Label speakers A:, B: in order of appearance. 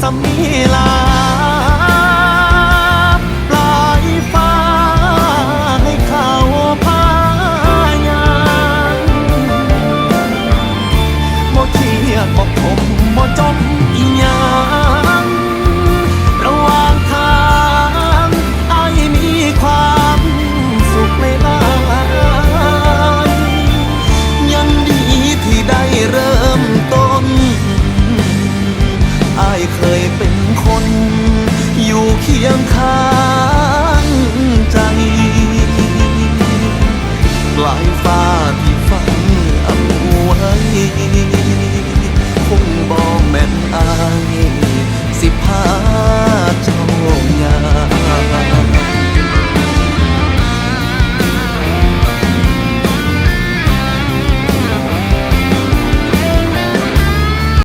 A: สมีลาปลายฟ้าให้เขาพายางบ่เครียดบ่ขม เคยเป็นคน อยู่เคียงข้างใจปลายฟ้าที่ฝันเอาไว้คงบอกแม่นอาย